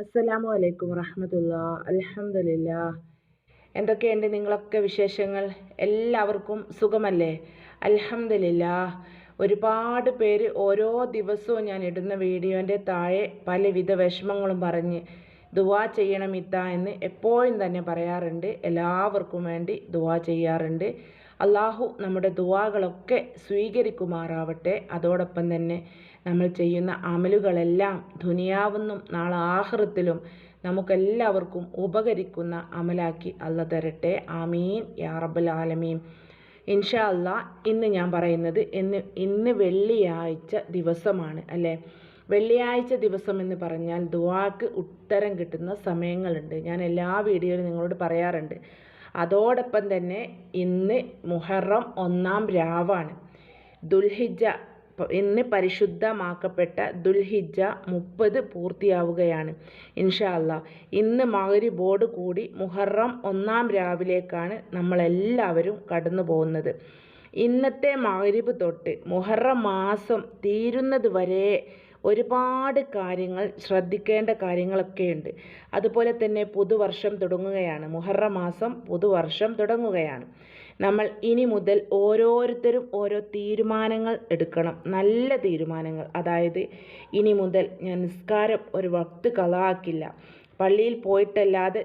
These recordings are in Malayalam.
അസ്സലാമു അലൈക്കും വറഹമത്തുള്ള. അൽഹംദുലില്ല. എന്തൊക്കെയുണ്ട് നിങ്ങളൊക്കെ വിശേഷങ്ങൾ? എല്ലാവർക്കും സുഖമല്ലേ? അൽഹംദുലില്ല. ഒരുപാട് പേര് ഓരോ ദിവസവും ഞാൻ ഇടുന്ന വീഡിയോന്റെ താഴെ പലവിധ വിഷമങ്ങളും പറഞ്ഞ് ദുവാ ചെയ്യണം ഇത്ത എന്ന് എപ്പോഴും തന്നെ പറയാറുണ്ട്. എല്ലാവർക്കും വേണ്ടി ദുവാ ചെയ്യാറുണ്ട്. അള്ളാഹു നമ്മുടെ ദുവാകളൊക്കെ സ്വീകരിക്കുമാറാവട്ടെ. അതോടൊപ്പം തന്നെ നമ്മൾ ചെയ്യുന്ന അമലുകളെല്ലാം ദുനിയാവെന്നും നാളെ ആഹൃത്തിലും നമുക്കെല്ലാവർക്കും ഉപകരിക്കുന്ന അമലാക്കി അല്ല തരട്ടെ. ആമീൻ. യാ റബ്ബൽ ആലമീൻ. ഇൻഷാ അള്ളാ ഇന്ന് ഞാൻ പറയുന്നത് ഇന്ന് ഇന്ന് വെള്ളിയാഴ്ച ദിവസമാണ് അല്ലേ? വെള്ളിയാഴ്ച ദിവസം എന്ന് പറഞ്ഞാൽ ദുവാക്ക് ഉത്തരം കിട്ടുന്ന സമയങ്ങളുണ്ട്. ഞാൻ എല്ലാ വീഡിയോയിലും നിങ്ങളോട് പറയാറുണ്ട്. അതോടൊപ്പം തന്നെ ഇന്ന് മുഹറം ഒന്നാം രാവാണ്. ദുൽഹിജ ഇന്ന് പരിശുദ്ധമാക്കപ്പെട്ട ദുൽഹിജ മുപ്പത് പൂർത്തിയാവുകയാണ്. ഇൻഷാ ഇന്ന് ഇന്ന് മകരിബോട് കൂടി മുഹറം ഒന്നാം രാവിലേക്കാണ് നമ്മളെല്ലാവരും കടന്നു പോകുന്നത്. ഇന്നത്തെ മകരിബ് തൊട്ട് മുഹറം മാസം തീരുന്നത് വരെ ഒരുപാട് കാര്യങ്ങൾ ശ്രദ്ധിക്കേണ്ട കാര്യങ്ങളൊക്കെയുണ്ട് അതുപോലെ തന്നെ പുതുവർഷം തുടങ്ങുകയാണ്. മുഹറം മാസം പുതുവർഷം തുടങ്ങുകയാണ്. നമ്മൾ ഇനി മുതൽ ഓരോരുത്തരും ഓരോ തീരുമാനങ്ങൾ എടുക്കണം. നല്ല തീരുമാനങ്ങൾ. അതായത് ഇനി മുതൽ ഞാൻ നിസ്കാരം ഒരു വക്ത് കളാക്കില്ല പള്ളിയിൽ പോയിട്ടല്ലാതെ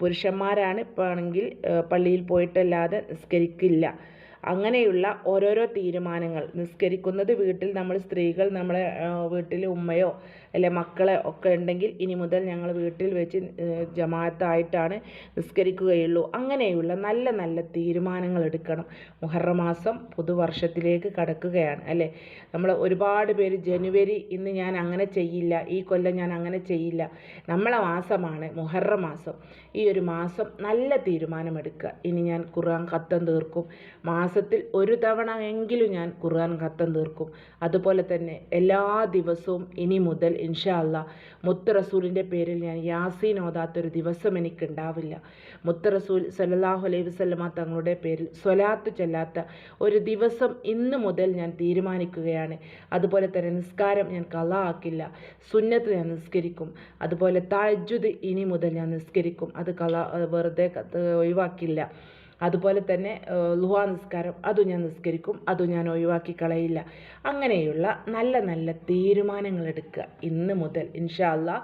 പുരുഷന്മാരാണ് ആണെങ്കിൽ പള്ളിയിൽ പോയിട്ടല്ലാതെ നിസ്കരിക്കില്ല. അങ്ങനെയുള്ള ഓരോരോ തീരുമാനങ്ങൾ. നിസ്കരിക്കുന്നത് വീട്ടിൽ നമ്മൾ സ്ത്രീകൾ നമ്മളെ വീട്ടിൽ ഉമ്മയോ അല്ലെ മക്കളെ ഒക്കെ ഉണ്ടെങ്കിൽ ഇനി മുതൽ ഞങ്ങൾ വീട്ടിൽ വെച്ച് ജമാഅത്തായിട്ടാണ് നിസ്കരിക്കുകയുള്ളൂ. അങ്ങനെയുള്ള നല്ല നല്ല തീരുമാനങ്ങൾ എടുക്കണം. മുഹറം മാസം പുതുവർഷത്തിലേക്ക് കടക്കുകയാണ് അല്ലേ? നമ്മൾ ഒരുപാട് പേര് ജനുവരി ഇന്ന് ഞാൻ അങ്ങനെ ചെയ്യില്ല ഈ കൊല്ലം ഞാൻ അങ്ങനെ ചെയ്യില്ല. നമ്മളെ മാസമാണ് മുഹറം മാസം. ഈ ഒരു മാസം നല്ല തീരുമാനമെടുക്കുക. ഇനി ഞാൻ ഖുർആൻ ഖത്തം തീർക്കും. മാസത്തിൽ ഒരു തവണ എങ്കിലും ഞാൻ ഖുർആൻ ഖത്തം തീർക്കും. അതുപോലെ തന്നെ എല്ലാ ദിവസവും ഇനി മുതൽ ഇൻഷാ അല്ല മുത്ത് റസൂലിന്റെ പേരിൽ ഞാൻ യാസീൻ ഓതാത്തൊരു ദിവസം എനിക്കുണ്ടാവില്ല. മുത്ത് റസൂൽ സല്ലാഹു അലൈഹി വസ്ലമ തങ്ങളുടെ പേരിൽ സ്വലാത്ത് ചെല്ലാത്ത ഒരു ദിവസം ഇന്ന് മുതൽ ഞാൻ തീരുമാനിക്കുകയാണ്. അതുപോലെ തന്നെ നിസ്കാരം ഞാൻ കല ആക്കില്ല. സുന്നത്ത് ഞാൻ നിസ്കരിക്കും. അതുപോലെ താജ്ജുദ് ഇനി മുതൽ ഞാൻ നിസ്കരിക്കും. അത് കല വെറുതെ ഒഴിവാക്കില്ല. അതുപോലെ തന്നെ ലുഹാ നിസ്കാരം അതും ഞാൻ നിസ്കരിക്കും അതും ഞാൻ ഒഴിവാക്കി കളയില്ല. അങ്ങനെയുള്ള നല്ല നല്ല തീരുമാനങ്ങൾ എടുക്കുക. ഇന്ന് മുതൽ ഇൻഷാ അല്ലാ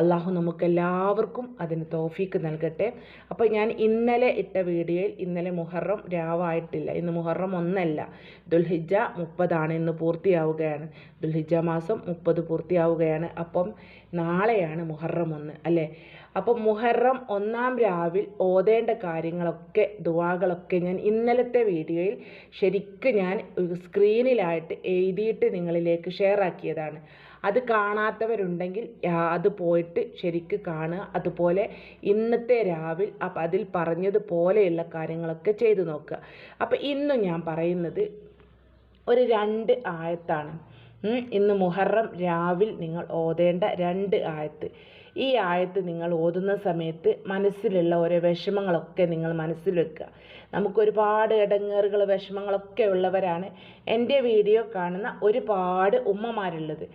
അള്ളാഹു നമുക്കെല്ലാവർക്കും അതിന് തോഫീക്ക് നൽകട്ടെ. അപ്പോൾ ഞാൻ ഇന്നലെ ഇട്ട വീഡിയോയിൽ ഇന്നലെ മുഹറം രാവായിട്ടില്ല. ഇന്ന് മുഹറം ഒന്നല്ല. ദുൽഹിജ മുപ്പതാണ്. ഇന്ന് പൂർത്തിയാവുകയാണ്. ദുൽഹിജ മാസം മുപ്പത് പൂർത്തിയാവുകയാണ്. അപ്പം നാളെയാണ് മുഹറം ഒന്ന്. അല്ലേ? അപ്പം മുഹറം ഒന്നാം രാവിൽ ഓതേണ്ട കാര്യങ്ങളൊക്കെ ദുവാകളൊക്കെ ഞാൻ ഇന്നലത്തെ വീഡിയോയിൽ ശരിക്കും ഞാൻ സ്ക്രീനിലായിട്ട് എഴുതിയിട്ട് നിങ്ങളിലേക്ക് ഷെയർ ആക്കിയതാണ് അത് കാണാത്തവരുണ്ടെങ്കിൽ അത് പോയിട്ട് ശരിക്ക് കാണുക. അതുപോലെ ഇന്നത്തെ രാവിൽ അപ്പം അതിൽ പറഞ്ഞതുപോലെയുള്ള കാര്യങ്ങളൊക്കെ ചെയ്തു നോക്കുക. അപ്പം ഇന്നും ഞാൻ പറയുന്നത് ഒരു രണ്ട് ആയത്താണ്. ഇന്ന് മുഹറം രാവിൽ നിങ്ങൾ ഓതേണ്ട രണ്ട് ആയത്ത്. ഈ ആയത്ത് നിങ്ങൾ ഓതുന്ന സമയത്ത് മനസ്സിലുള്ള ഓരോ വിഷമങ്ങളൊക്കെ നിങ്ങൾ മനസ്സിൽ വെക്കുക. നമുക്കൊരുപാട് ഇടങ്ങേറുകൾ വിഷമങ്ങളൊക്കെ ഉള്ളവരാണ് എന്റെ വീഡിയോ കാണുന്ന ഒരുപാട് ഉമ്മമാരുള്ളത്.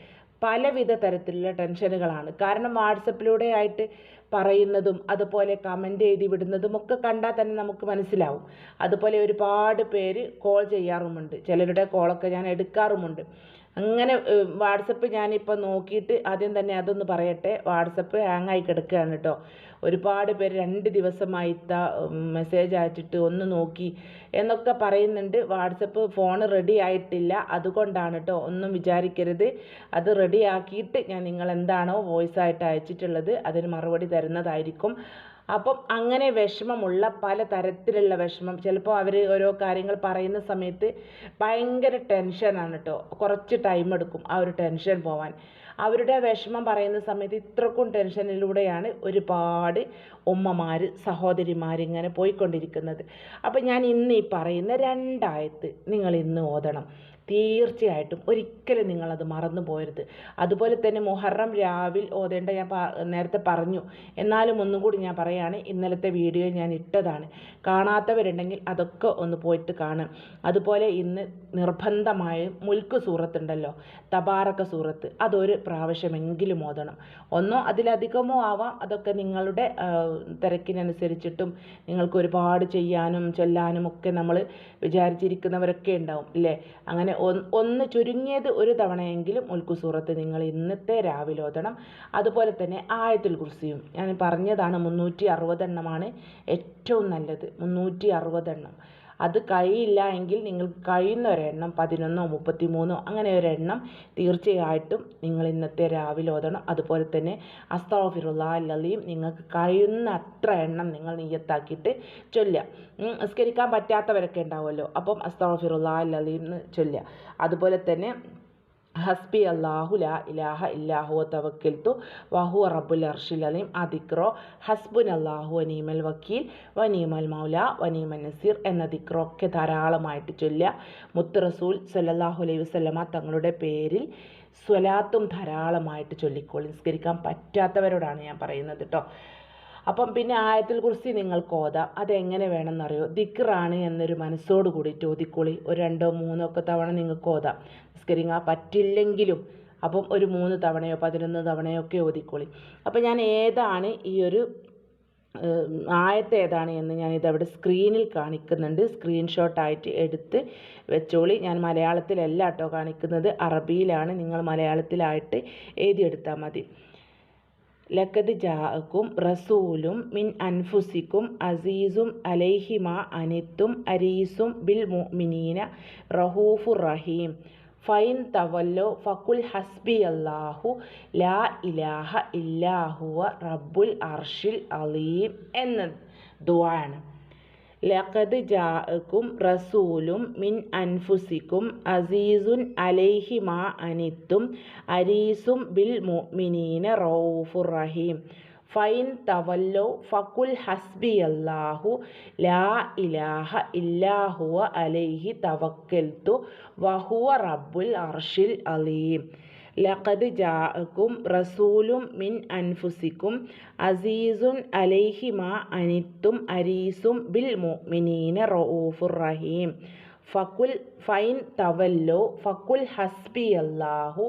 പലവിധ തരത്തിലുള്ള ടെൻഷനുകളാണ്. കാരണം വാട്സപ്പിലൂടെ ആയിട്ട് പറയുന്നതും അതുപോലെ കമന്റ് എഴുതി വിടുന്നതും ഒക്കെ കണ്ടാൽ തന്നെ നമുക്ക് മനസ്സിലാവും. അതുപോലെ ഒരുപാട് പേര് കോൾ ചെയ്യാറുമുണ്ട്. ചിലരുടെ കോളൊക്കെ ഞാൻ എടുക്കാറുമുണ്ട്. അങ്ങനെ വാട്സപ്പ് ഞാനിപ്പോൾ നോക്കിയിട്ട് ആദ്യം തന്നെ അതൊന്ന് പറയട്ടെ. വാട്സപ്പ് ഹാങ് ആയി കിടക്കുകയാണ് കേട്ടോ. ഒരുപാട് പേര് രണ്ട് ദിവസമായി മെസ്സേജ് അയച്ചിട്ട് ഒന്ന് നോക്കി എന്നൊക്കെ പറയുന്നുണ്ട്. വാട്സപ്പ് ഫോൺ റെഡി ആയിട്ടില്ല. അതുകൊണ്ടാണ് കേട്ടോ ഒന്നും വിചാരിക്കരുത്. അത് റെഡി ആക്കിയിട്ട് ഞാൻ നിങ്ങൾ എന്താണോ വോയിസ് ആയിട്ട് അയച്ചിട്ടുള്ളത് അതിന് മറുപടി തരുന്നതായിരിക്കും. അപ്പം അങ്ങനെ വിഷമമുള്ള പല തരത്തിലുള്ള വിഷമം. ചിലപ്പോൾ അവർ ഓരോ കാര്യങ്ങൾ പറയുന്ന സമയത്ത് ഭയങ്കര ടെൻഷനാണ് കേട്ടോ കുറച്ച് ടൈം എടുക്കും ആ ഒരു ടെൻഷൻ പോവാൻ. അവരുടെ വിഷമം പറയുന്ന സമയത്ത് ഇത്രക്കും ടെൻഷനിലൂടെയാണ് ഒരുപാട് ഉമ്മമാർ സഹോദരിമാർ ഇങ്ങനെ പോയിക്കൊണ്ടിരിക്കുന്നത്. അപ്പം ഞാൻ ഇന്ന് ഈ പറയുന്ന രണ്ടായത്ത് നിങ്ങൾ ഇന്ന് ഓതണം. തീർച്ചയായിട്ടും ഒരിക്കലും നിങ്ങളത് മറന്നു പോകരുത് അതുപോലെ തന്നെ മുഹറം രാവിൽ ഓതേണ്ട ഞാൻ നേരത്തെ പറഞ്ഞു. എന്നാലും ഒന്നും കൂടി ഞാൻ പറയുകയാണ് ഇന്നലത്തെ വീഡിയോ ഞാൻ ഇട്ടതാണ്. കാണാത്തവരുണ്ടെങ്കിൽ അതൊക്കെ ഒന്ന് പോയിട്ട് കാണാം. അതുപോലെ ഇന്ന് നിർബന്ധമായും മുൽക്ക് സൂറത്തുണ്ടല്ലോ തബാറക്ക സൂറത്ത്. അതൊരു പ്രാവശ്യമെങ്കിലും ഓതണം. ഒന്നോ അതിലധികമോ ആവാം. അതൊക്കെ നിങ്ങളുടെ തിരക്കിനനുസരിച്ചിട്ടും നിങ്ങൾക്ക് ഒരുപാട് ചെയ്യാനും ചൊല്ലാനും ഒക്കെ നമ്മൾ വിചാരിച്ചിരിക്കുന്നവരൊക്കെ ഉണ്ടാവും ഇല്ലേ? അങ്ങനെ ഒന്ന് ചുരുങ്ങിയത് ഒരു തവണയെങ്കിലും മുൽക്കു സൂറത്ത് നിങ്ങൾ ഇന്നത്തെ രാവിലെ ഓതണം. അതുപോലെ തന്നെ ആയത്തിൽ കുർസിയും. ഞാൻ പറഞ്ഞതാണ് മുന്നൂറ്റി അറുപതെണ്ണമാണ് ഏറ്റവും നല്ലത്. മുന്നൂറ്റി അറുപതെണ്ണം. അത് കഴിയില്ല എങ്കിൽ നിങ്ങൾക്ക് കഴിയുന്ന ഒരെണ്ണം പതിനൊന്നോ മുപ്പത്തിമൂന്നോ അങ്ങനെ ഒരെണ്ണം തീർച്ചയായിട്ടും നിങ്ങൾ ഇന്നത്തെ രാവിലെ ഓതണം. അതുപോലെ തന്നെ അല്ലയും നിങ്ങൾക്ക് കഴിയുന്ന അത്ര എണ്ണം നിങ്ങൾ നീയത്താക്കിയിട്ട് ചൊല്ലുക. നിസ്കരിക്കാൻ പറ്റാത്തവരൊക്കെ ഉണ്ടാവുമല്ലോ. അപ്പം അസ്താഫിറുല്ലാ അല്ലയും ചൊല്ലുക. അതുപോലെ തന്നെ ഹസ്ബി അള്ളാഹു ലാ ഇലാഹ ഇല്ലാഹു തവക്കിൽത്തു വഹു റബ്ബുൽ അർഷിൽ അലീം. അതിക്രോ. ഹസ്ബുൻ അള്ളാഹു വനീമൽ വക്കീൽ വനീമൽ മൗല വനീമൽ നസീർ എന്ന ദിക്രോ ഒക്കെ ധാരാളമായിട്ട് ചൊല്ലുക. മുത്ത് റസൂൽ സല്ലാഹു അലൈഹി വസ്ലമ തങ്ങളുടെ പേരിൽ സ്വലാത്തും ധാരാളമായിട്ട് ചൊല്ലിക്കോളി നിസ്കരിക്കാൻ പറ്റാത്തവരോടാണ് ഞാൻ പറയുന്നത് കേട്ടോ അപ്പം പിന്നെ ആയത്തിൽ കുറിച്ച് നിങ്ങൾക്ക് ഓതാം. അതെങ്ങനെ വേണമെന്നറിയോ? ദിക്റാണ് എന്നൊരു മനസ്സോട് കൂടി ഓതിക്കോളി ഒരു രണ്ടോ മൂന്നോ ഒക്കെ തവണ നിങ്ങൾക്ക് ഓതാം. നിസ്കരിങ്ങ പറ്റില്ലെങ്കിലും അപ്പം ഒരു മൂന്ന് തവണയോ പതിനൊന്ന് തവണയോ ഒക്കെ ഓതിക്കോളി. അപ്പം ഞാൻ ഏതാണ് ഈ ഒരു ആയത്ത് ഏതാണ് എന്ന് ഞാൻ ഇതവിടെ സ്ക്രീനിൽ കാണിക്കുന്നുണ്ട്. സ്ക്രീൻഷോട്ടായിട്ട് എടുത്ത് വെച്ചോളി. ഞാൻ മലയാളത്തിലല്ല കേട്ടോ കാണിക്കുന്നത്. അറബിയിലാണ്. നിങ്ങൾ മലയാളത്തിലായിട്ട് എഴുതിയെടുത്താൽ മതി. ലക്കത് ജാഅക്കും റസൂലും മിൻ അൻഫുസിക്കും അസീസും അലൈഹിമ അനിത്തും അരീസും ബിൽ മുഅ്മിനീന റഹൂഫു റഹീം. ഫൈൻ തവല്ലോ ഫക്കുൽ ഹസ്ബി അല്ലാഹു ലാ ഇലാഹ ഇല്ലാഹുവ റബ്ബുൽ അർഷിൽ അലീം എന്ന ദുആണ് ലഖദ് ജാഅക്കും റസൂലും മിൻ അൻഫുസിക്കും അസീസുൻ അലൈഹി മാ അനിത്തും അരീസും ബിൽ മുഅ്മിനീന റഊഫുർ റഹീം. ഫൈൻ തവല്ലോ ഫക്കുൽ ഹസ്ബി അല്ലാഹു ലാ ഇലാഹ ഇല്ലാഹുവ അലൈഹി തവക്കൽത്തു വഹുവ റബ്ബുൽ അർഷിൽ അലീം. ലഖദ് ജാഅക്കും റസൂലും മിൻ അൻഫുസിക്കും അസീസുൻ അലൈഹിമ അനിത്തും അരീസും ബിൽ മുഅ്മിനീന റഊഫുർ റഹീം. ഫക്കുൽ ഫൈൻ തവല്ലോ ഫക്കുൽ ഹസ്ബി അല്ലാഹു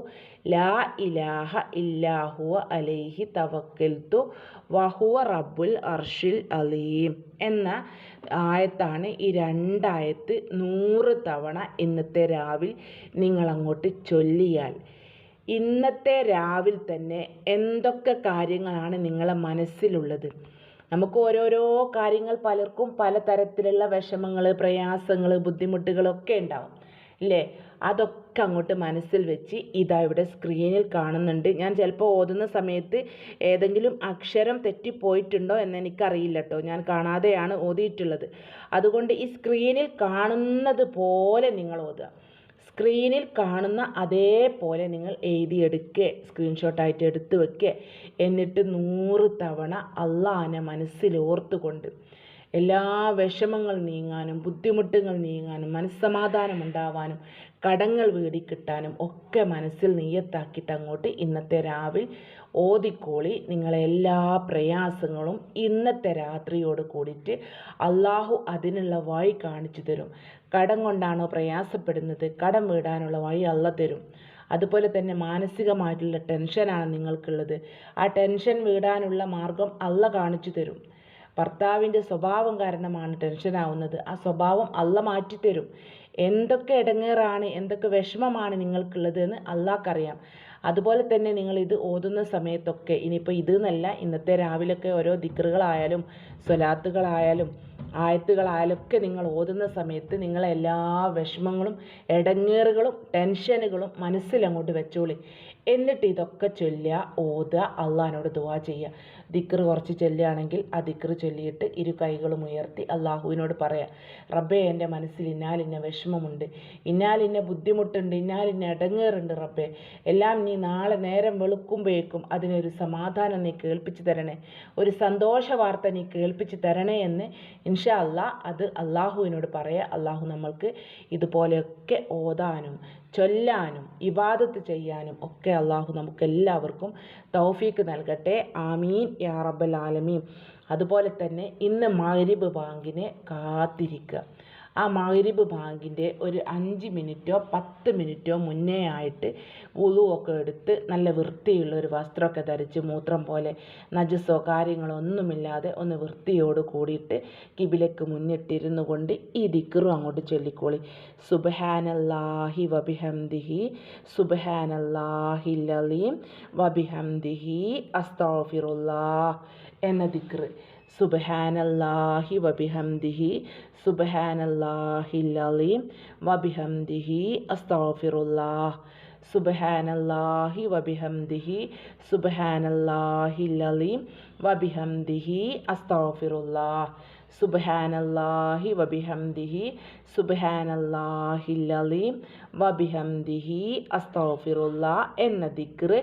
ലാ ഇലാഹ ഇല്ലാഹുവ അലൈഹി തവക്കൽത്തു വഹുവ റബ്ബുൽ അർഷിൽ അലീം. എന്ന ആയത്താണ് ഈ രണ്ടായത്ത് നൂറ് തവണ ഇന്നത്തെ രാവിൽ നിങ്ങളങ്ങോട്ട് ചൊല്ലിയാൽ ഇന്നത്തെ രാവിൽ തന്നെ എന്തൊക്കെ കാര്യങ്ങളാണ് നിങ്ങളെ മനസ്സിലുള്ളത്? നമുക്ക് ഓരോരോ കാര്യങ്ങൾ പലർക്കും പലതരത്തിലുള്ള വിഷമങ്ങൾ പ്രയാസങ്ങൾ ബുദ്ധിമുട്ടുകളൊക്കെ ഉണ്ടാവും അല്ലേ അതൊക്കെ അങ്ങോട്ട് മനസ്സിൽ വെച്ച് ഇതാ ഇവിടെ സ്ക്രീനിൽ കാണുന്നുണ്ട്. ഞാൻ ചിലപ്പോൾ ഓതുന്ന സമയത്ത് ഏതെങ്കിലും അക്ഷരം തെറ്റിപ്പോയിട്ടുണ്ടോ എന്ന് എനിക്കറിയില്ല കേട്ടോ. ഞാൻ കാണാതെയാണ് ഓതിയിട്ടുള്ളത്. അതുകൊണ്ട് ഈ സ്ക്രീനിൽ കാണുന്നത് പോലെ നിങ്ങൾ ഓതുക. സ്ക്രീനിൽ കാണുന്ന അതേപോലെ നിങ്ങൾ എഴുതിയെടുക്കുക സ്ക്രീൻഷോട്ടായിട്ട് എടുത്ത് വെക്കുക എന്നിട്ട് നൂറ് തവണ അള്ളാഹാനെ മനസ്സിലോർത്തുകൊണ്ട് എല്ലാ വിഷമങ്ങൾ നീങ്ങാനും ബുദ്ധിമുട്ടുകൾ നീങ്ങാനും മനസ്സമാധാനം ഉണ്ടാവാനും കടങ്ങൾ വീടിക്കിട്ടാനും ഒക്കെ മനസ്സിൽ നീയത്താക്കിയിട്ട് അങ്ങോട്ട് ഇന്നത്തെ രാവിൽ ഓതിക്കോളി നിങ്ങളെ എല്ലാ പ്രയാസങ്ങളും ഇന്നത്തെ രാത്രിയോട് കൂടിയിട്ട് അള്ളാഹു അതിനുള്ള വഴി കാണിച്ചു തരും. കടം കൊണ്ടാണോ പ്രയാസപ്പെടുന്നത്? കടം വീടാനുള്ള വഴി അള്ള തരും. അതുപോലെ തന്നെ മാനസികമായിട്ടുള്ള ടെൻഷനാണ് നിങ്ങൾക്കുള്ളത്. ആ ടെൻഷൻ വീടാനുള്ള മാർഗം അള്ള കാണിച്ചു തരും. ഭർത്താവിന്റെ സ്വഭാവം കാരണമാണ് ടെൻഷനാവുന്നത് ആ സ്വഭാവം അല്ല മാറ്റിത്തരും എന്തൊക്കെ ഇടങ്ങേറാണ് എന്തൊക്കെ വിഷമമാണ് നിങ്ങൾക്കുള്ളത് എന്ന് അള്ളാഹ്ക്കറിയാം. അതുപോലെ തന്നെ നിങ്ങൾ ഇത് ഓതുന്ന സമയത്തൊക്കെ ഇനിയിപ്പോൾ ഇത് എന്നല്ല ഇന്നത്തെ രാവിലൊക്കെ ഓരോ ദിക്റുകളായാലും സ്വലാത്തുകളായാലും ആയത്തുകളായാലൊക്കെ നിങ്ങൾ ഓതുന്ന സമയത്ത് നിങ്ങളെ എല്ലാ വിഷമങ്ങളും ഇടങ്ങേറുകളും ടെൻഷനുകളും മനസ്സിലങ്ങോട്ട് വെച്ചോളി. എന്നിട്ട് ഇതൊക്കെ ചൊല്ലുക ഓതുക അള്ളഹാനോട് ദുവാ ചെയ്യുക. ദിക്ർ കുറച്ച് ചൊല്ലുകയാണെങ്കിൽ ആ ദിക്ർ ചൊല്ലിയിട്ട് ഇരു കൈകളും ഉയർത്തി അള്ളാഹുവിനോട് പറയാം റബ്ബേ എന്റെ മനസ്സിൽ ഇന്നാലിന്ന വിഷമമുണ്ട് ഇന്നാലിന്ന ബുദ്ധിമുട്ടുണ്ട് ഇന്നാലിന്ന ഇടങ്ങേറുണ്ട് റബ്ബേ. എല്ലാം നീ നാളെ നേരം വെളുക്കുമ്പോഴേക്കും അതിനൊരു സമാധാനം നീ കേൾപ്പിച്ചു തരണേ ഒരു സന്തോഷ വാർത്ത നീ കേൾപ്പിച്ചു തരണേ എന്ന് ഇൻഷാ അള്ളാഹ് അത് അള്ളാഹുവിനോട് പറയാം. അള്ളാഹു നമ്മൾക്ക് ഇതുപോലെയൊക്കെ ഓതാനും ചൊല്ലാനും ഇബാദത്ത് ചെയ്യാനും ഒക്കെ അള്ളാഹു നമുക്കെല്ലാവർക്കും തൗഫീക്ക് നൽകട്ടെ. ആമീൻ. യാ റബ്ബൽ അതുപോലെ തന്നെ ഇന്ന് മഗ്രിബ് ബാങ്കിനെ കാത്തിരിക്കുക ആ മഗ്രിബ് ബാങ്കിന്റെ ഒരു അഞ്ച് മിനിറ്റോ പത്ത് മിനിറ്റോ മുന്നേ ആയിട്ട് ഒക്കെ എടുത്ത് നല്ല വൃത്തിയുള്ള ഒരു വസ്ത്രമൊക്കെ ധരിച്ച് മൂത്രം പോലെ നജസോ കാര്യങ്ങളോ ഒന്നുമില്ലാതെ ഒന്ന് വൃത്തിയോട് കൂടിയിട്ട് കിബിലക്ക് മുന്നിട്ടിരുന്നു കൊണ്ട് ഈ ദിക്റും അങ്ങോട്ട് ചൊല്ലിക്കോളി. സുബഹാനല്ലാഹി വബിഹംദിഹി സുബഹാനല്ലാഹി ലലീം വബിഹംദിഹി അസ്താഫിറുല്ലാ എന്ന ദിക്റ്. സുബഹാനല്ലാഹി വബിഹംദിഹി സുബഹാനല്ലാഹില്ലീം വബിഹംദിഹി അസ്താഫിറുല്ലാഹ് സുബഹാനല്ലാഹി വബിഹംദിഹി സുബഹാനല്ലാഹില്ലീം വബിഹംദിഹി അസ്താഫിറുല്ലാഹ് സുബഹാനല്ലാഹി വബിഹംദിഹി സുബഹാനല്ലാഹില്ലീം വബിഹംദിഹി അസ്താഫിറുല്ലാഹ് എന്ന ദിക്റ്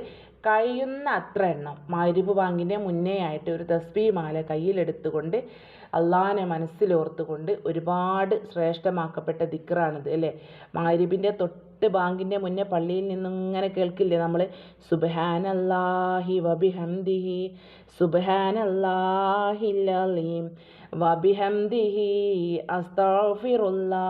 കഴിയുന്ന അത്ര എണ്ണം. മഗ്രിബ് ബാങ്കിന്റെ മുന്നേ ആയിട്ട് ഒരു തസ്ബീ മാല കയ്യിലെടുത്തുകൊണ്ട് അള്ളാഹിനെ മനസ്സിലോർത്തുകൊണ്ട് ഒരുപാട് ശ്രേഷ്ഠമാക്കപ്പെട്ട ദിക്റാണിത് അല്ലേ? മാരിബിന്റെ തൊട്ട് ബാങ്കിന്റെ മുന്നേ പള്ളിയിൽ നിന്നും ഇങ്ങനെ കേൾക്കില്ലേ നമ്മൾ അസ്താഫിറുല്ലാ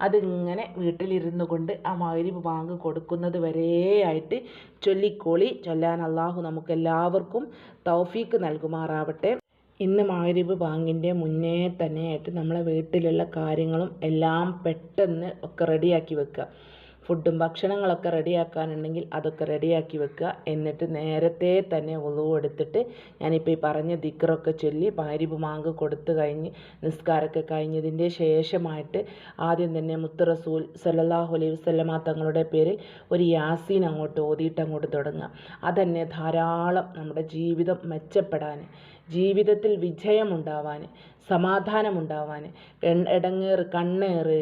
അതിങ്ങനെ വീട്ടിലിരുന്നു കൊണ്ട് ആ മഗ്രിബ് ബാങ്ക് കൊടുക്കുന്നത് വരെയായിട്ട് ചൊല്ലിക്കോളി. ചൊല്ലാൻ അള്ളാഹു നമുക്കെല്ലാവർക്കും തൗഫീക്ക് നൽകുമാറാവട്ടെ. ഇന്ന് മാരിബ് ബാങ്കിന്റെ മുന്നേ തന്നെയായിട്ട് നമ്മളെ വീട്ടിലുള്ള കാര്യങ്ങളും എല്ലാം പെട്ടെന്ന് ഒക്കെ റെഡിയാക്കി വെക്കുക. ഫുഡും ഭക്ഷണങ്ങളൊക്കെ റെഡിയാക്കാനുണ്ടെങ്കിൽ അതൊക്കെ റെഡിയാക്കി വെക്കുക. എന്നിട്ട് നേരത്തെ തന്നെ ഉളവ് എടുത്തിട്ട് ഞാനിപ്പോൾ ഈ പറഞ്ഞ ദിക്റൊക്കെ ചൊല്ലി മാഗ്രിബ് മാങ്ക് കൊടുത്തു കഴിഞ്ഞ് നിസ്കാരമൊക്കെ കഴിഞ്ഞതിന്റെ ശേഷമായിട്ട് ആദ്യം തന്നെ മുത്ത് റസൂൽ അലൈഹി വസല്ലമ തങ്ങളുടെ പേരിൽ ഒരു യാസീൻ അങ്ങോട്ട് ഓതിയിട്ട് അങ്ങോട്ട് തുടങ്ങുക. അതന്നെ ധാരാളം നമ്മുടെ ജീവിതം മെച്ചപ്പെടാൻ ജീവിതത്തിൽ വിജയമുണ്ടാവാൻ സമാധാനമുണ്ടാവാൻ ഇടങ്ങേറ് കണ്ണേറ്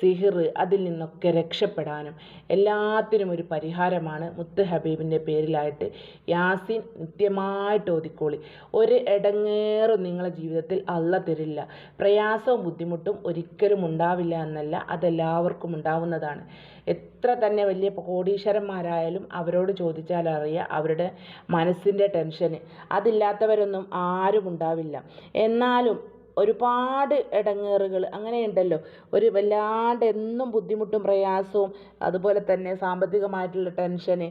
സിഹിർ അതിൽ നിന്നൊക്കെ രക്ഷപ്പെടാനും എല്ലാത്തിനും ഒരു പരിഹാരമാണ് മുത്ത് ഹബീബിന്റെ പേരിലായിട്ട് യാസിൻ നിത്യമായിട്ട് ഓതിക്കോളി. ഒരു ഇടങ്ങേറും നിങ്ങളെ ജീവിതത്തിൽ അല്ല തരില്ല. പ്രയാസവും ബുദ്ധിമുട്ടും ഒരിക്കലും ഉണ്ടാവില്ല എന്നല്ല അതെല്ലാവർക്കും ഉണ്ടാവുന്നതാണ്. എത്ര തന്നെ വലിയ കോടീശ്വരന്മാരായാലും അവരോട് ചോദിച്ചാൽ അറിയാം അവരുടെ മനസ്സിന്റെ ടെൻഷന് അതില്ലാത്തവരൊന്നും ആരും ഉണ്ടാവില്ല. എന്നാലും ഒരുപാട് ഇടങ്ങേറുകൾ അങ്ങനെയുണ്ടല്ലോ ഒരു വല്ലാണ്ട് എന്നും ബുദ്ധിമുട്ടും പ്രയാസവും അതുപോലെ തന്നെ സാമ്പത്തികമായിട്ടുള്ള ടെൻഷന്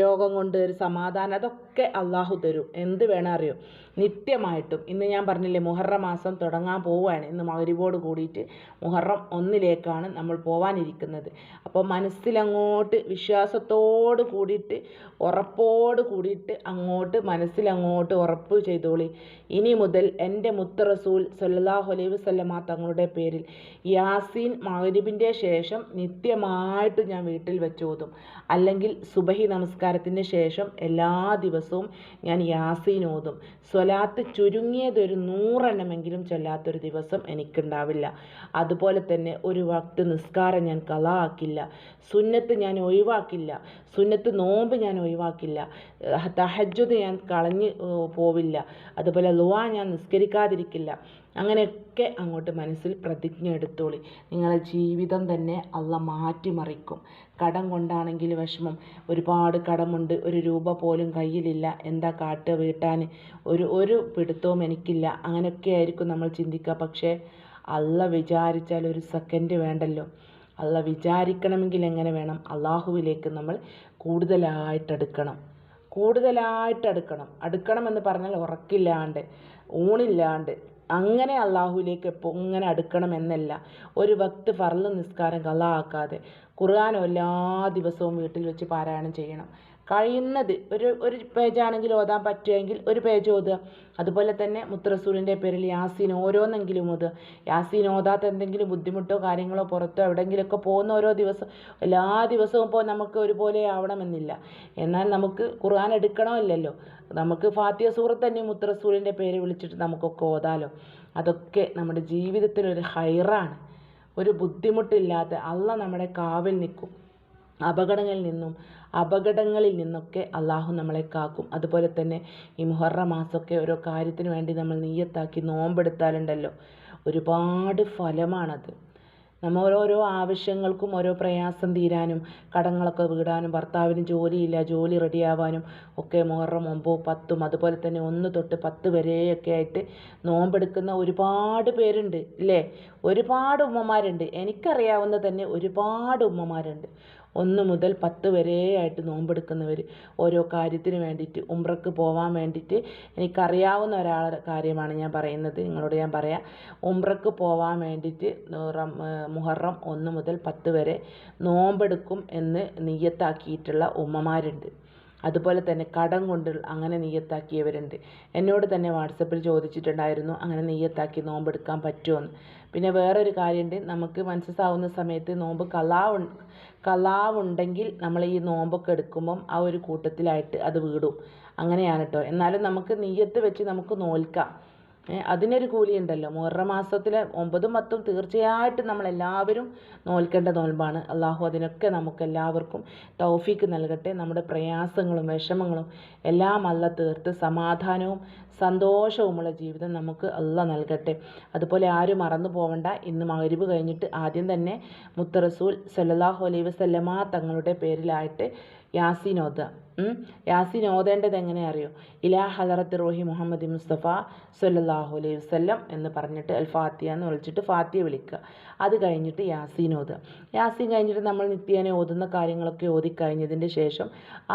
രോഗം കൊണ്ട് ഒരു സമാധാനം അതൊക്കെ അള്ളാഹു തരും. എന്ത് വേണം അറിയോ. നിത്യമായിട്ടും. ഇന്ന് ഞാൻ പറഞ്ഞില്ലേ മുഹറം മാസം തുടങ്ങാൻ പോവുകയാണ്. ഇന്ന് മകരിവോട് കൂടിയിട്ട് മുഹറം ഒന്നിലേക്കാണ് നമ്മൾ പോവാനിരിക്കുന്നത്. അപ്പോൾ മനസ്സിലങ്ങോട്ട് വിശ്വാസത്തോട് കൂടിയിട്ട് ഉറപ്പോട് കൂടിയിട്ട് അങ്ങോട്ട് മനസ്സിലങ്ങോട്ട് ഉറപ്പ് ചെയ്തോളി. ഇനി മുതൽ എന്റെ മുത്ത് റസൂൽ സല്ലല്ലാഹു അലൈഹി വസല്ലമ തങ്ങളുടെ പേരിൽ യാസീൻ മഗ്രിബിന്റെ ശേഷം നിത്യമായിട്ട് ഞാൻ വീട്ടിൽ വെച്ച് ഓതും. അല്ലെങ്കിൽ സുബഹി നമസ്കാരത്തിന് ശേഷം എല്ലാ ദിവസവും ഞാൻ യാസീൻ ഓതും സ്വലാത്ത് ചുരുങ്ങിയതൊരു നൂറെണ്ണമെങ്കിലും ചൊല്ലാത്തൊരു ദിവസം എനിക്കുണ്ടാവില്ല. അതുപോലെ തന്നെ ഒരു വക്ത് നിസ്കാരം ഞാൻ കളാക്കില്ല സുന്നത്ത് ഞാൻ ഒഴിവാക്കില്ല. സുന്നത്ത് നോമ്പ് ഞാൻ ഒഴിവാക്കില്ല. തഹജ്ജുദ് ഞാൻ കളഞ്ഞ് പോവില്ല. അതുപോലെ ലുവ ഞാൻ നിസ്കരിക്കാതിരിക്കില്ല. അങ്ങനെയൊക്കെ അങ്ങോട്ട് മനസ്സിൽ പ്രതിജ്ഞ എടുത്തോളി. നിങ്ങളെ ജീവിതം തന്നെ അള്ള മാറ്റിമറിക്കും. കടം കൊണ്ടാണെങ്കിൽ വിഷമം. ഒരുപാട് കടമുണ്ട്. ഒരു രൂപ പോലും കയ്യിലില്ല. എന്താ കാട്ട് വീട്ടാൻ ഒരു ഒരു പിടുത്തവും എനിക്കില്ല. അങ്ങനെയൊക്കെ ആയിരിക്കും നമ്മൾ ചിന്തിക്കുക. പക്ഷേ അള്ള വിചാരിച്ചാൽ ഒരു സെക്കൻഡ് വേണ്ടല്ലോ. അള്ള വിചാരിക്കണമെങ്കിൽ എങ്ങനെ വേണം? അള്ളാഹുവിലേക്ക് നമ്മൾ കൂടുതലായിട്ട് അടുക്കണം കൂടുതലായിട്ട് അടുക്കണം അടുക്കണം എന്ന് പറഞ്ഞാൽ ഉറക്കില്ലാണ്ട് ഊണില്ലാണ്ട് അങ്ങനെ അള്ളാഹുവിലേക്ക് എപ്പോൾ ഇങ്ങനെ അടുക്കണം എന്നല്ല. ഒരു വക്ത് ഫർൾ നിസ്കാരം കള്ളാക്കാതെ ഖുർആൻ എല്ലാ ദിവസവും വീട്ടിൽ വെച്ച് പാരായണം ചെയ്യണം. കഴിയുന്നത്. ഒരു ഒരു പേജാണെങ്കിൽ ഓതാൻ പറ്റുമെങ്കിൽ ഒരു പേജ് ഓതുക. അതുപോലെ തന്നെ മുത്തറസൂലിന്റെ പേരിൽ യാസീൻ ഓരോന്നെങ്കിലും ഓതുക. യാസീൻ ഓതാത്ത എന്തെങ്കിലും ബുദ്ധിമുട്ടോ കാര്യങ്ങളോ പുറത്തോ എവിടെയെങ്കിലുമൊക്കെ പോകുന്ന ഓരോ ദിവസം എല്ലാ ദിവസവും ഇപ്പോൾ നമുക്ക് ഒരുപോലെ ആവണമെന്നില്ല. എന്നാൽ നമുക്ക് ഖുർആൻ എടുക്കണമില്ലല്ലോ നമുക്ക് ഫാത്തിയ സൂറത്ത് തന്നെ മുത്തറസൂലിന്റെ പേര് വിളിച്ചിട്ട് നമുക്കൊക്കെ ഓതാലോ. അതൊക്കെ നമ്മുടെ ജീവിതത്തിലൊരു ഹൈറാണ്. ഒരു ബുദ്ധിമുട്ടില്ലാതെ അള്ള നമ്മുടെ കാവിൽ നിൽക്കും. അപകടങ്ങളിൽ നിന്നും അപകടങ്ങളിൽ നിന്നൊക്കെ അള്ളാഹു നമ്മളെ കാക്കും. അതുപോലെ തന്നെ ഈ മുഹറ മാസമൊക്കെ ഓരോ കാര്യത്തിന് വേണ്ടി നമ്മൾ നീയത്താക്കി നോമ്പെടുത്താലുണ്ടല്ലോ. ഒരുപാട് ഫലമാണത്. നമ്മൾ ഓരോരോ ആവശ്യങ്ങൾക്കും ഓരോ പ്രയാസം തീരാനും കടങ്ങളൊക്കെ വീടാനും ഭർത്താവിന് ജോലിയില്ല ജോലി റെഡിയാവാനും ഒക്കെ മുഹറം ഒമ്പോ പത്തും അതുപോലെ തന്നെ ഒന്ന് തൊട്ട് പത്ത് വരെയൊക്കെ ആയിട്ട് നോമ്പെടുക്കുന്ന ഒരുപാട് പേരുണ്ട് ഇല്ലേ? ഒരുപാട് ഉമ്മമാരുണ്ട്. എനിക്കറിയാവുന്ന തന്നെ ഒരുപാട് ഉമ്മമാരുണ്ട്. ഒന്ന് മുതൽ പത്ത് വരെയായിട്ട് നോമ്പെടുക്കുന്നവർ ഓരോ കാര്യത്തിന് വേണ്ടിയിട്ട് ഉംറക്ക് പോകാൻ വേണ്ടിയിട്ട് എനിക്കറിയാവുന്ന ഒരാളുടെ കാര്യമാണ് ഞാൻ പറയുന്നത്. നിങ്ങളോട് ഞാൻ പറയാം. ഉംറക്ക് പോകാൻ വേണ്ടിയിട്ട് മുഹറം ഒന്ന് മുതൽ പത്ത് വരെ നോമ്പെടുക്കും എന്ന് നിയ്യത്താക്കിയിട്ടുള്ള ഉമ്മമാരുണ്ട്. അതുപോലെ തന്നെ കടം കൊണ്ട് അങ്ങനെ നെയ്യത്താക്കിയവരുണ്ട്. എന്നോട് തന്നെ വാട്സപ്പിൽ ചോദിച്ചിട്ടുണ്ടായിരുന്നു അങ്ങനെ നെയ്യത്താക്കി നോമ്പെടുക്കാൻ പറ്റുമോയെന്ന് പിന്നെ വേറൊരു കാര്യമുണ്ട് നമുക്ക് മനസ്സാവുന്ന സമയത്ത് നോമ്പ് കലാവ് കലാവുണ്ടെങ്കിൽ നമ്മൾ ഈ നോമ്പൊക്കെ എടുക്കുമ്പം ആ ഒരു കൂട്ടത്തിലായിട്ട് അത് വീടും. അങ്ങനെയാണ് കേട്ടോ എന്നാലും നമുക്ക് നെയ്യത്ത് വെച്ച് നമുക്ക് നോൽക്കാം. അതിനൊരു കൂലിയുണ്ടല്ലോ. മുഹറം മാസത്തിലെ ഒമ്പതും പത്തും തീർച്ചയായിട്ടും നമ്മളെല്ലാവരും നോൽക്കേണ്ട നോൽമ്പാണ്. അള്ളാഹു അതിനൊക്കെ നമുക്കെല്ലാവർക്കും തൗഫീക്ക് നൽകട്ടെ. നമ്മുടെ പ്രയാസങ്ങളും വിഷമങ്ങളും എല്ലാം അല്ല തീർത്ത് സമാധാനവും സന്തോഷവുമുള്ള ജീവിതം നമുക്ക് അല്ല നൽകട്ടെ. അതുപോലെ ആരും മറന്നു പോകണ്ട ഇന്ന് മകരിവ് കഴിഞ്ഞിട്ട് ആദ്യം തന്നെ മുത്തറസൂൽ സല്ലല്ലാഹു അലൈഹി വസല്ലമ തങ്ങളുടെ പേരിലായിട്ട് യാസിനോദ യാസീൻ ഓതേണ്ടത് എങ്ങനെ അറിയോ? ഇലാ ഹലറത്ത് റോഹി മുഹമ്മദ് മുസ്തഫ സല്ലല്ലാഹു അലൈഹി വസല്ലം എന്ന് പറഞ്ഞിട്ട് അൽ ഫാത്തിയ എന്ന് വിളിച്ചിട്ട് ഫാത്തിയ വിളിക്കുക. അത് കഴിഞ്ഞിട്ട് യാസീൻ ഓതുക യാസീൻ കഴിഞ്ഞിട്ട് നമ്മൾ നിത്യേന ഓതുന്ന കാര്യങ്ങളൊക്കെ ഓതിക്കഴിഞ്ഞതിന്റെ ശേഷം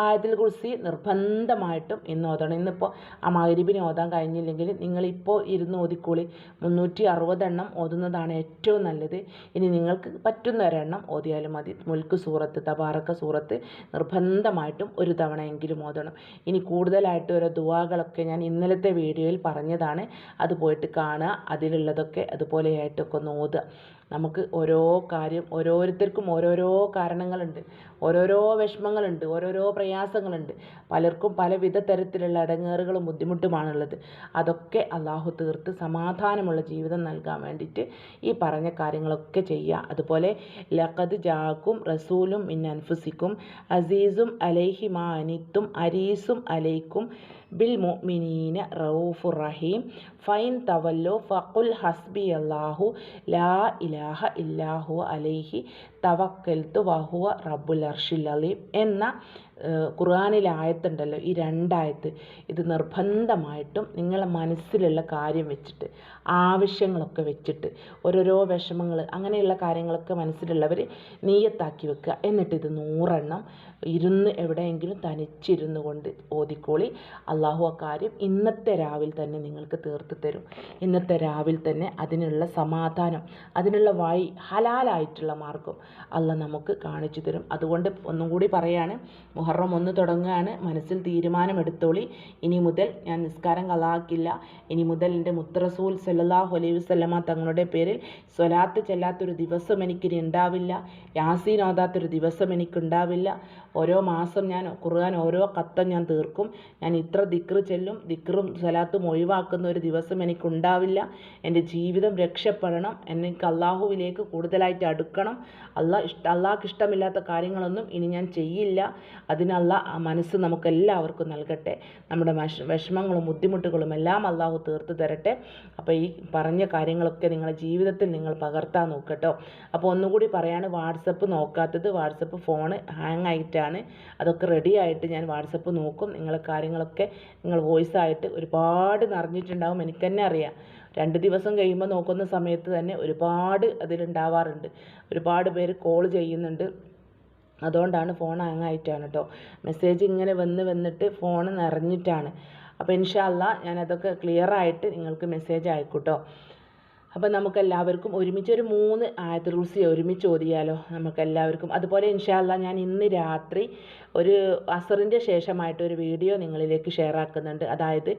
ആയതിൽ കുറിച്ച് നിർബന്ധമായിട്ടും ഇന്ന് ഓതണം. ഇന്നിപ്പോൾ ആ മകരിബിന് ഓതാൻ കഴിഞ്ഞില്ലെങ്കിൽ നിങ്ങളിപ്പോൾ ഇരുന്ന് ഓതിക്കോളി. മുന്നൂറ്റി അറുപതെണ്ണം ഓതുന്നതാണ് ഏറ്റവും നല്ലത്. ഇനി നിങ്ങൾക്ക് പറ്റുന്ന ഒരെണ്ണം ഓതിയാലും മതി. മുൽക്ക് സൂറത്ത് തബാറക്ക സൂറത്ത് നിർബന്ധമായിട്ടും ഒരു തവണയെങ്കിലും ഓതണം. ഇനി കൂടുതലായിട്ട് ഓരോ ദുവാകളൊക്കെ ഞാൻ ഇന്നലത്തെ വീഡിയോയിൽ പറഞ്ഞതാണ്. അത് പോയിട്ട് കാണുക അതിലുള്ളതൊക്കെ അതുപോലെയായിട്ടൊക്കെ ഒന്ന് ഓതുക. നമുക്ക് ഓരോ കാര്യം ഓരോരുത്തർക്കും ഓരോരോ കാരണങ്ങളുണ്ട്. ഓരോരോ വിഷമങ്ങളുണ്ട് ഓരോരോ പ്രയാസങ്ങളുണ്ട്. പലർക്കും പലവിധ തരത്തിലുള്ള ഇടങ്ങേറുകളും ബുദ്ധിമുട്ടുമാണുള്ളത്. അതൊക്കെ അള്ളാഹു തീർത്ത് സമാധാനമുള്ള ജീവിതം നൽകാൻ വേണ്ടിയിട്ട് ഈ പറഞ്ഞ കാര്യങ്ങളൊക്കെ ചെയ്യുക. അതുപോലെ ലഖദ് ജാക്കും റസൂലും മിൻ അസീസും അലൈഹി മാ അനിത്തും അരീസും അലൈക്കും ബിൽ മുഅ്മിനീന റഊഫു റഹീം. ഫൈൻ തവല്ലോ ഫഖുൽ ഹസ്ബി അള്ളാഹു ലാ ഇലാഹ ഇല്ലാഹു അലൈഹി തവക്കൽത്തു വഹുവ റബ്ബുൽ അർഷിൽ അലീം. എന്ന ഖുർആാനിലെ ആയത്തുണ്ടല്ലോ ഈ രണ്ടായത്ത്. ഇത് നിർബന്ധമായിട്ടും നിങ്ങളെ മനസ്സിലുള്ള കാര്യം വെച്ചിട്ട് ആവശ്യങ്ങളൊക്കെ വെച്ചിട്ട് ഓരോരോ വിഷമങ്ങൾ അങ്ങനെയുള്ള കാര്യങ്ങളൊക്കെ മനസ്സിലുള്ളവർ നീയത്താക്കി വെക്കുക. എന്നിട്ട് ഇത് നൂറെണ്ണം ഇരുന്ന് എവിടെയെങ്കിലും തനിച്ചിരുന്നു കൊണ്ട് ഓതിക്കോളി. അള്ളാഹു ആ കാര്യം ഇന്നത്തെ രാവിലെ തന്നെ നിങ്ങൾക്ക് തീർത്ത് തരും. ഇന്നത്തെ രാവിലെ തന്നെ അതിനുള്ള സമാധാനം അതിനുള്ള വഴി ഹലാലായിട്ടുള്ള മാർഗം അല്ല നമുക്ക് കാണിച്ചു തരും. അതുകൊണ്ട് ഒന്നും കൂടി പറയാണ് മുഹറം ഒന്ന് തുടങ്ങുകയാണ്. മനസ്സിൽ തീരുമാനമെടുത്തോളി. ഇനി മുതൽ ഞാൻ നിസ്കാരം കളാക്കില്ല ഇനി മുതൽ എന്റെ മുത്തറസൂൽ സല്ലാഹു അലൈഹി വസല്ലമ തങ്ങളുടെ പേരിൽ സ്വലാത്ത് ചെല്ലാത്തൊരു ദിവസം എനിക്കിനി ഉണ്ടാവില്ല. യാസീൻ ഓതാത്തൊരു ദിവസം എനിക്കുണ്ടാവില്ല. ഓരോ മാസം ഞാൻ ഖുർആൻ ഓരോ കത്തം ഞാൻ തീർക്കും. ഞാൻ ഇത്ര ദിക്ർ ചെല്ലും. ദിക്റും സലാത്തും ഒഴിവാക്കുന്ന ഒരു ദിവസം എനിക്കുണ്ടാവില്ല. എന്റെ ജീവിതം രക്ഷപ്പെടണം. എനിക്ക് അള്ളാഹുവിലേക്ക് കൂടുതലായിട്ട് അടുക്കണം. അള്ളാഹ് ഇഷ്ട അള്ളാഹ്ക്ക് ഇഷ്ടമില്ലാത്ത കാര്യങ്ങളൊന്നും ഇനി ഞാൻ ചെയ്യില്ല. അതിനുള്ള മനസ്സ് നമുക്കെല്ലാവർക്കും നൽകട്ടെ. നമ്മുടെ വിഷ വിഷമങ്ങളും ബുദ്ധിമുട്ടുകളും എല്ലാം അള്ളാഹു തീർത്ത് തരട്ടെ. അപ്പോൾ ഈ പറഞ്ഞ കാര്യങ്ങളൊക്കെ നിങ്ങളുടെ ജീവിതത്തിൽ നിങ്ങൾ പകർത്താൻ നോക്കട്ടോ. അപ്പോൾ ഒന്നുകൂടി പറയാണ് വാട്സപ്പ് നോക്കാത്തത്. വാട്സപ്പ് ഫോണ് ഹാങ് ആയിട്ടാണ് അതൊക്കെ റെഡി ആയിട്ട് ഞാൻ വാട്സപ്പ് നോക്കും. നിങ്ങളെ കാര്യങ്ങളൊക്കെ നിങ്ങൾ വോയിസ് ആയിട്ട് ഒരുപാട് നിറഞ്ഞിട്ടുണ്ടാവും. എനിക്ക് തന്നെ അറിയാം. രണ്ട് ദിവസം കഴിയുമ്പോൾ നോക്കുന്ന സമയത്ത് തന്നെ ഒരുപാട് അതിലുണ്ടാവാറുണ്ട്. ഒരുപാട് പേര് കോൾ ചെയ്യുന്നുണ്ട്. അതുകൊണ്ടാണ് ഫോൺ ഹാങ് ആയിട്ടാണ് കേട്ടോ മെസ്സേജ് ഇങ്ങനെ വന്ന് വന്നിട്ട് ഫോൺ നിറഞ്ഞിട്ടാണ്. അപ്പോൾ ഇൻഷാല്ല ഞാനതൊക്കെ ക്ലിയർ ആയിട്ട് നിങ്ങൾക്ക് മെസ്സേജ് അയക്കൂട്ടോ. അപ്പോൾ നമുക്ക് എല്ലാവർക്കും ഒരുമിച്ച് ഒരു മൂന്ന് ആയത്തുൽ കുർസി ഒരുമിച്ച് ഓതിയാലോ നമുക്ക് എല്ലാവർക്കും അതുപോലെ ഇൻഷാല്ല ഞാൻ ഇന്ന് രാത്രി ഒരു അസറിന്റെ ശേഷമായിട്ട് ഒരു വീഡിയോ നിങ്ങളിലേക്ക് ഷെയർ ആക്കുന്നുണ്ട്. അതായത്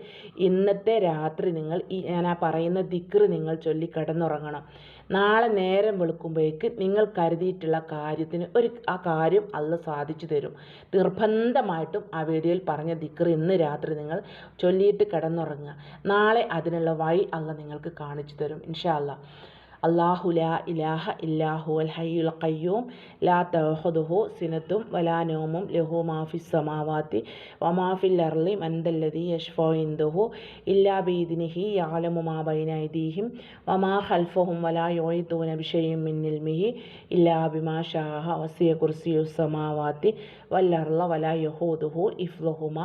ഇന്നത്തെ രാത്രി നിങ്ങൾ ഈ ഞാൻ ആ പറയുന്ന ദിക്ർ നിങ്ങൾ ചൊല്ലി കിടന്നുറങ്ങണം നാളെ നേരം വെളുക്കുമ്പോഴേക്ക് നിങ്ങൾ കരുതിയിട്ടുള്ള കാര്യത്തിന് ഒരു ആ കാര്യം അല്ല സാധിച്ചു തരും. നിർബന്ധമായിട്ടും ആ വീഡിയോയിൽ പറഞ്ഞ ദിക്ർ ഇന്ന് രാത്രി നിങ്ങൾ ചൊല്ലിയിട്ട് കിടന്നുറങ്ങുക. നാളെ അതിനുള്ള വഴി അല്ല നിങ്ങൾക്ക് കാണിച്ചു തരും. ഇൻഷാ അല്ലാ അള്ളാഹു ലാ ഇലാഹ ഇല്ലാഹു അൽ ഹയ്യുൽ ഖയ്യൂം. ലാ തഹുദുഹു സിനത്തും വലാ നോമും ലഹു മാഫി സമാവാത്തി വമാഫിൽ അർലി മന്ദല്ലതി യഷ്ഫോ ഇന്ദുഹു ഇല്ലാ ബീദിനിഹി യാലമു മാ ബൈനൈദീഹിം വമാ ഖൽഫഹും വലാ യോയിത്തൂന ബിഷയും മിന്നിൽമിഹി ഇല്ലാ ബിമാ ഷാഹ വസിയ കുർസിയു സമാവാത്തി വല്ലർല വലാ യഹൂദുഹു ഇഫ്ലുഹുമ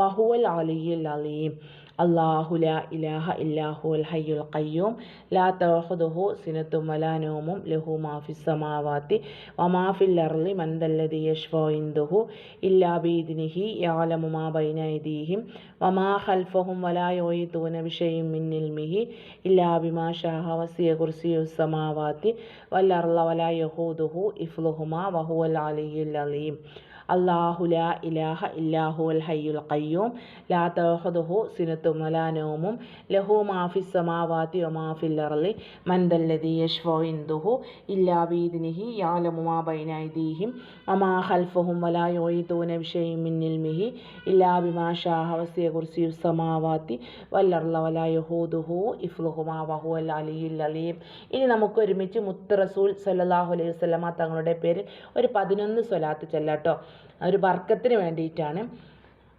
വഹുവൽ അലിയുൽ അലീം. അള്ളാഹു ലാ ഇലാഹ ഇല്ലാഹു അൽ ഹയ്യുൽ ഖയ്യൂം. ലാ തഹുദുഹു സിനത്തും വലാ നോമും ലഹു മാഫി സമാവാത്തി വമാഫിൽ അർലി മന്ദല്ലതി യഷ്ഫോ ഇന്ദുഹു ഇല്ലാ ബീദിനിഹി യാലമു മാ ബൈന ഐദീഹിം വമാ ഖൽഫഹും വലാ യോയിത്തൂന ബിഷയും മിൻ ഇൽമിഹി ഇല്ലാ ബിമാ ഷാഹ വസിയ കുർസിയു സമാവാത്തി വല്ലർല വലാ യഹൂദുഹു ഇഫ്ലുഹുമാ വഹുവൽ അലിയുൽ അലീം. അള്ളാഹു ലാ ഇലാഹ ഇല്ലാഹു അൽ ഹയ്യുൽ ഖയ്യൂം. ലാ തഹുദുഹു സിനത്തും വലാ നോമും. ലഹു മാഫി സമാവാതി അർളി. മൻ മന്ദല്ലതി യഷ്ഫോ ഇന്ദുഹു ഇല്ലാ ബീദിനിഹി യാലമു മാ ബൈന ഐദീഹിം. വമാ ഖൽഫഹും വലാ യോയിതൂന വിഷയം മിൻ ഇൽമിഹി ഇല്ലാ ബിമാ ഷാഹ വസിയ കുർസിയു സമാവാതി വല്ലർല വലാ യഹൂദുഹു ഇഫ്ലുഹുമാ വഹുവൽ അലിയുൽ അലീം. ഇനി നമുക്ക് ഒരുമിച്ച് മുത്ത് റസൂൽ സല്ലല്ലാഹു അലൈഹി വസല്ലമ തങ്ങളുടെ പേരിൽ ഒരു പതിനൊന്ന് സ്വലാത്ത് ചെല്ലാട്ടോ ഒരു ബർക്കത്തിന് വേണ്ടിയിട്ടാണ്.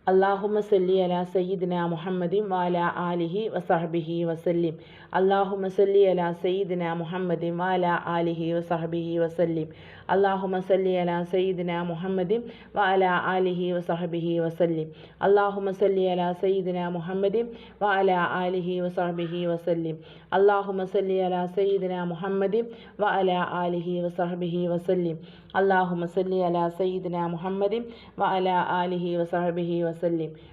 അള്ളാഹുമ്മ സല്ലി അല സയ്യിദിന മുഹമ്മദിൻ വാല ആലിഹി വസഹബിഹി വസല്ലിം. അള്ളാഹുമ്മ മസല്ലി അല സയ്യിദിന മുഹമ്മദിൻ വാല ആലിഹി വസഹബിഹി വസല്ലിം. അള്ളാഹു മസല്ലി അല സയ്യിദിന മുഹമ്മദിൻ വാല ആലിഹി വസഹബിഹി വസല്ലിം. അള്ളാഹു മസല്ലി അല സയ്യിദിന മുഹമ്മദിൻ വാല ആലിഹി വസഹബിഹി വസല്ലിം. അള്ളാഹു മസല്ലി അല സയ്യിദിന മുഹമ്മദിൻ വാല ആലിഹി വസഹബിഹി വസല്ലിം. അള്ളാഹു മസല്ലി അല സയ്യിദിന മുഹമ്മദിൻ വാല ആലിഹി വസഹബിഹി വസല്ലിം.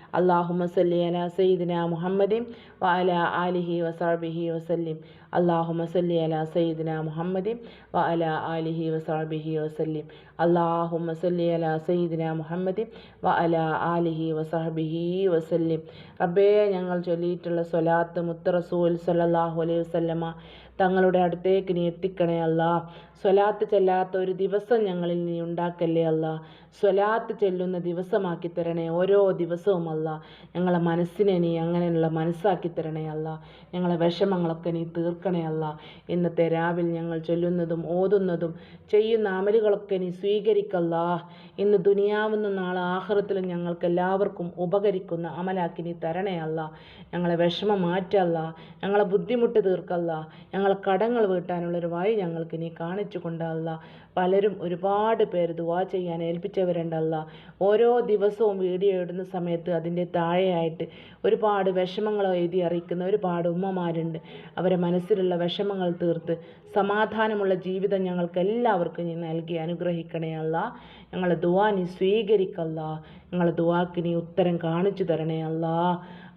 അള്ളാഹുമ്മ സല്ലി അല സയ്യിദിന മുഹമ്മദിൻ വഅല ആലിഹി വസാബിഹി വസല്ലിം. അള്ളാഹുമ സല്ലി അല സയ്യിദിന മുഹമ്മദിൻ വഅല ആലിഹി വസാബിഹി വസല്ലിം. അള്ളാഹുമ സല്ലി അല സയ്യിദിന മുഹമ്മദിൻ വഅല ആലിഹി വസാബിഹി വസല്ലിം. റബ്ബേ ഞങ്ങൾ ചൊല്ലിയിട്ടുള്ള സ്വലാത്ത് മുത്തറസൂൽ സല്ലല്ലാഹു അലൈഹി വസല്ലമ തങ്ങളുടെ അടുത്തേക്ക് നീ എത്തിക്കണേ അല്ല. സ്വലാത്ത് ചെല്ലാത്ത ഒരു ദിവസം ഞങ്ങളിൽ നീ ഉണ്ടാക്കല്ലേ അല്ല. സ്വലാത്ത് ചെല്ലുന്ന ദിവസമാക്കി തരണേ ഓരോ ദിവസവും അല്ല. ഞങ്ങളെ മനസ്സിനെ നീ അങ്ങനെയുള്ള മനസ്സാക്കി തരണേ അല്ല. ഞങ്ങളെ വിഷമങ്ങളൊക്കെ നീ തീർക്കണേ അല്ല. ഇന്നത്തെ രാവിൽ ഞങ്ങൾ ചൊല്ലുന്നതും ഓതുന്നതും ചെയ്യുന്ന അമലുകളൊക്കെ നീ സ്വീകരിക്കല്ല. ഇന്ന് ദുനിയാവുന്ന നാളെ ആഹൃത്തിലും ഞങ്ങൾക്ക് എല്ലാവർക്കും ഉപകരിക്കുന്ന അമലാക്കി നീ തരണേ അല്ല. ഞങ്ങളെ വിഷമം മാറ്റല്ല. ഞങ്ങളെ ബുദ്ധിമുട്ട് തീർക്കല്ല. ഞങ്ങളെ കടങ്ങൾ വീട്ടാനുള്ളൊരു വഴി ഞങ്ങൾക്ക് നീ കാണിച്ചു കൊണ്ടല്ല. പലരും ഒരുപാട് പേർ ദുവാ ചെയ്യാൻ ഏൽപ്പിച്ചവരുണ്ടല്ല. ഓരോ ദിവസവും വീഡിയോ ഇടുന്ന സമയത്ത് അതിന്റെ താഴെയായിട്ട് ഒരുപാട് വിഷമങ്ങൾ എഴുതി അറിയിക്കുന്ന ഒരുപാട് ഉമ്മമാരുണ്ട്. അവരെ മനസ്സിലുള്ള വിഷമങ്ങൾ തീർത്ത് സമാധാനമുള്ള ജീവിതം ഞങ്ങൾക്ക് എല്ലാവർക്കും നീ നൽകി അനുഗ്രഹിക്കണേ അല്ല. ഞങ്ങളെ ദുവാ നീ സ്വീകരിക്കല്ല. ഞങ്ങളെ ദുവാക്ക് നീ ഉത്തരം കാണിച്ചു തരണേ അല്ല.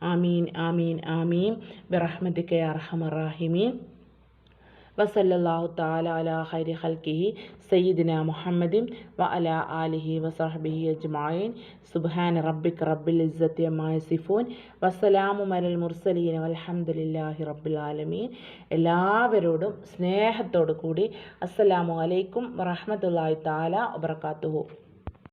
ആമീൻ ആമീൻ ആമീൻ. ബിറഹ്മതിക്കെ അർഹമറാഹിമീൻ വസല്ലല്ലാഹു തആല അലാ ഹൈരി ഹൽക്കിഹി സയ്യിദിന മുഹമ്മദിൻ വ അലാ ആലിഹി വസഹബിഹി അജ്മഈൻ. സുബ്ഹാന റബ്ബിക റബ്ബിൽ ഇസ്സത്തി അമ്മാ സിഫൂൻ വസ്സലാമു അലൽ മുർസലീൻ വൽഹംദുലില്ലാഹി റബ്ബിൽ ആലമീൻ. എല്ലാവരോടും സ്നേഹത്തോടു കൂടി അസ്സലാമു അലൈക്കും വറഹ്മത്തുള്ളാഹി തആല വബറകാതുഹു